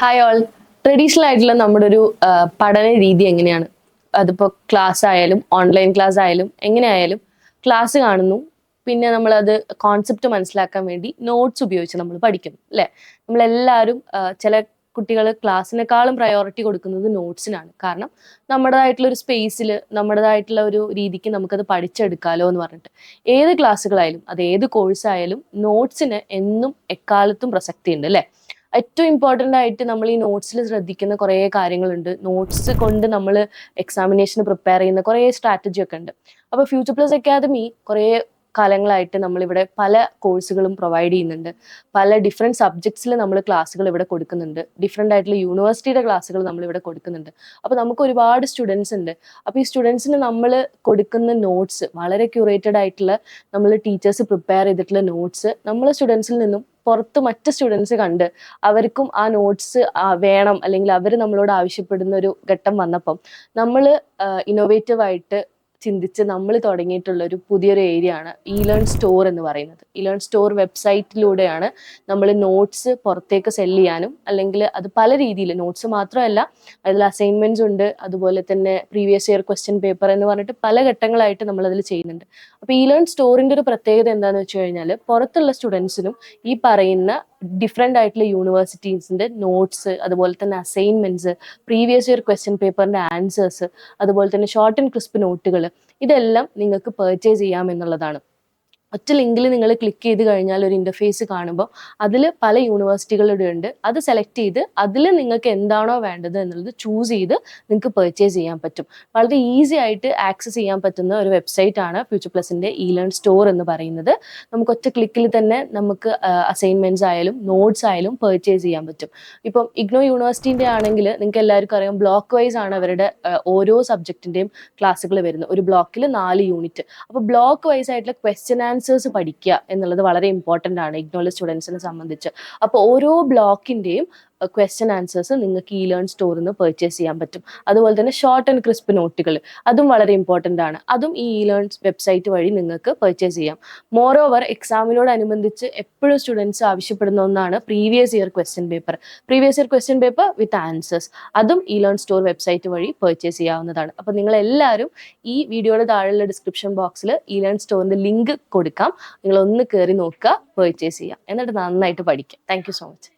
Hi all traditional ആയിട്ടുള്ള നമ്മുടെ ഒരു പഠന രീതി എങ്ങനെയാണ്? അതിപ്പോ ക്ലാസ് ആയാലും ഓൺലൈൻ ക്ലാസ് ആയാലും എങ്ങനെയായാലും ക്ലാസ് കാണുന്നു. പിന്നെ നമ്മളത് കോൺസെപ്റ്റ് മനസ്സിലാക്കാൻ വേണ്ടി നോട്ട്സ് ഉപയോഗിച്ച് നമ്മൾ പഠിക്കുന്നു അല്ലേ? നമ്മളെല്ലാവരും ചില കുട്ടികൾ ക്ലാസ്സിനേക്കാളും പ്രയോറിറ്റി കൊടുക്കുന്നത് നോട്ട്സിനാണ് കാരണം നമ്മുടേതായിട്ടുള്ള ഒരു സ്പേസിൽ നമ്മുടേതായിട്ടുള്ള ഒരു രീതിക്ക് നമുക്കത് പഠിച്ചെടുക്കാലോ എന്ന് പറഞ്ഞിട്ട്. ഏത് ക്ലാസ്സുകളായാലും അത് ഏത് കോഴ്സായാലും നോട്ട്സിന് എന്നും എക്കാലത്തും പ്രസക്തി ഉണ്ട് അല്ലേ? ഏറ്റവും ഇമ്പോർട്ടന്റ് ആയിട്ട് നമ്മൾ ഈ നോട്ട്സിൽ ശ്രദ്ധിക്കുന്ന കുറേ കാര്യങ്ങളുണ്ട്. നോട്ട്സ് കൊണ്ട് നമ്മൾ എക്സാമിനേഷന് പ്രിപ്പയർ ചെയ്യുന്ന കുറേ സ്ട്രാറ്റജി ഒക്കെ ഉണ്ട്. അപ്പോൾ ഫ്യൂച്ചർ പ്ലസ് അക്കാദമി കുറേ കാലങ്ങളായിട്ട് നമ്മളിവിടെ പല കോഴ്സുകളും പ്രൊവൈഡ് ചെയ്യുന്നുണ്ട്. പല ഡിഫറെന്റ് സബ്ജക്ട്സിൽ നമ്മൾ ക്ലാസ്സുകൾ ഇവിടെ കൊടുക്കുന്നുണ്ട്. ഡിഫറെന്റ് ആയിട്ടുള്ള യൂണിവേഴ്സിറ്റിയുടെ ക്ലാസ്സുകൾ നമ്മൾ ഇവിടെ കൊടുക്കുന്നുണ്ട്. അപ്പോൾ നമുക്ക് ഒരുപാട് സ്റ്റുഡൻസ് ഉണ്ട്. അപ്പോൾ ഈ സ്റ്റുഡൻസിന് നമ്മൾ കൊടുക്കുന്ന നോട്ട്സ് വളരെ ക്യൂറേറ്റഡ് ആയിട്ടുള്ള നമ്മൾ ടീച്ചേഴ്സ് പ്രിപ്പയർ ചെയ്തിട്ടുള്ള നോട്ട്സ് നമ്മൾ സ്റ്റുഡൻസിൽ നിന്നും പുറത്ത് മറ്റ് സ്റ്റുഡൻസ് കണ്ട് അവർക്കും ആ നോട്ട്സ് വേണം അല്ലെങ്കിൽ അവർ നമ്മളോട് ആവശ്യപ്പെടുന്ന ഒരു ഘട്ടം വന്നപ്പം നമ്മൾ ഇന്നോവേറ്റീവ് ആയിട്ട് ചിന്തിച്ച് നമ്മൾ തുടങ്ങിയിട്ടുള്ള ഒരു പുതിയൊരു ഏരിയ ആണ് ഇ ലേൺ സ്റ്റോർ എന്ന് പറയുന്നത്. ഇ ലേൺ സ്റ്റോർ വെബ്സൈറ്റിലൂടെയാണ് നമ്മൾ നോട്ട്സ് പുറത്തേക്ക് സെൽ ചെയ്യാനും അല്ലെങ്കിൽ അത് പല രീതിയിൽ നോട്ട്സ് മാത്രമല്ല അതിൽ അസൈൻമെന്റ്സ് ഉണ്ട് അതുപോലെ തന്നെ പ്രീവിയസ് ഇയർ ക്വസ്റ്റ്യൻ പേപ്പർ എന്ന് പറഞ്ഞിട്ട് പല ഘട്ടങ്ങളായിട്ട് നമ്മൾ അതിൽ ചെയ്യുന്നുണ്ട്. അപ്പോൾ ഇ ലേൺ സ്റ്റോറിന്റെ ഒരു പ്രത്യേകത എന്താണെന്ന് വെച്ച് കഴിഞ്ഞാൽ പുറത്തുള്ള സ്റ്റുഡൻസിനും ഈ പറയുന്ന ഡിഫറെന്റ് ആയിട്ടുള്ള യൂണിവേഴ്സിറ്റീസിന്റെ നോട്ട്സ് അതുപോലെ തന്നെ അസൈൻമെന്റ്സ് പ്രീവിയസ് ഇയർ ക്വസ്റ്റ്യൻ പേപ്പറിന്റെ ആൻസേഴ്സ് അതുപോലെ തന്നെ ഷോർട്ട് ആൻഡ് ക്രിസ്പ് നോട്ടുകൾ ഇതെല്ലാം നിങ്ങൾക്ക് പർച്ചേസ് ചെയ്യാം എന്നുള്ളതാണ് ഒറ്റ ലിങ്കിൽ നിങ്ങൾ ക്ലിക്ക് ചെയ്ത് കഴിഞ്ഞാൽ ഒരു ഇന്റർഫേസ് കാണുമ്പോൾ അതിൽ പല യൂണിവേഴ്സിറ്റികളുടെ ഉണ്ട്. അത് സെലക്ട് ചെയ്ത് അതിൽ നിങ്ങൾക്ക് എന്താണോ വേണ്ടത് എന്നുള്ളത് ചൂസ് ചെയ്ത് നിങ്ങൾക്ക് പെർച്ചേസ് ചെയ്യാൻ പറ്റും. വളരെ ഈസി ആയിട്ട് ആക്സസ് ചെയ്യാൻ പറ്റുന്ന ഒരു വെബ്സൈറ്റ് ആണ് ഫ്യൂച്ചർ പ്ലസിന്റെ ഇ ലേൺ സ്റ്റോർ എന്ന് പറയുന്നത്. നമുക്ക് ഒറ്റ ക്ലിക്കിൽ തന്നെ നമുക്ക് അസൈൻമെന്റ്സ് ആയാലും നോട്ട്സ് ആയാലും പെർച്ചേസ് ചെയ്യാൻ പറ്റും. ഇപ്പം ഇഗ്നോ യൂണിവേഴ്സിറ്റിന്റെ ആണെങ്കിൽ നിങ്ങൾക്ക് എല്ലാവർക്കും അറിയാം ബ്ലോക്ക് വൈസ് ആണ് അവരുടെ ഓരോ സബ്ജക്റ്റിന്റെയും ക്ലാസ്സുകൾ വരുന്നത്. ഒരു ബ്ലോക്കിൽ നാല് യൂണിറ്റ് അപ്പോൾ ബ്ലോക്ക് വൈസ് ആയിട്ടുള്ള ക്വസ്റ്റ്യൻ ആൻസേഴ്സ് പഠിക്കുക എന്നുള്ളത് വളരെ ഇമ്പോർട്ടന്റ് ആണ്. ഇഗ്നോളജ് സ്റ്റുഡൻസിനെ സംബന്ധിച്ച്. അപ്പോൾ ഓരോ ബ്ലോക്കിന്റെയും ക്വസ്റ്റ്യൻ ആൻസേഴ്സ് നിങ്ങൾക്ക് ഈ ലേൺ സ്റ്റോറിൽ നിന്ന് പർച്ചേസ് ചെയ്യാൻ പറ്റും. അതുപോലെ തന്നെ ഷോർട്ട് ആൻഡ് ക്രിസ്പ് നോട്ടുകൾ അതും വളരെ ഇമ്പോർട്ടന്റ് ആണ്. അതും ഈ ഇ ലേൺ വെബ്സൈറ്റ് വഴി നിങ്ങൾക്ക് പർച്ചേസ് ചെയ്യാം. മോർ ഓവർ എക്സാമിനോടനുബന്ധിച്ച് എപ്പോഴും സ്റ്റുഡൻസ് ആവശ്യപ്പെടുന്ന ഒന്നാണ് previous year question paper previous year question paper with answers അതും ഇ ലേൺ സ്റ്റോർ വെബ്സൈറ്റ് വഴി പർച്ചേസ് ചെയ്യാവുന്നതാണ്. അപ്പോൾ നിങ്ങൾ എല്ലാവരും ഈ വീഡിയോയുടെ താഴെയുള്ള ഡിസ്ക്രിപ്ഷൻ ബോക്സിൽ ഇ ലേൺ സ്റ്റോറിന്റെ ലിങ്ക് കൊടുക്കാം. നിങ്ങൾ ഒന്ന് കയറി നോക്കുക പർച്ചേസ് ചെയ്യാം. എന്നിട്ട് നന്നായിട്ട് പഠിക്കാം. Thank so much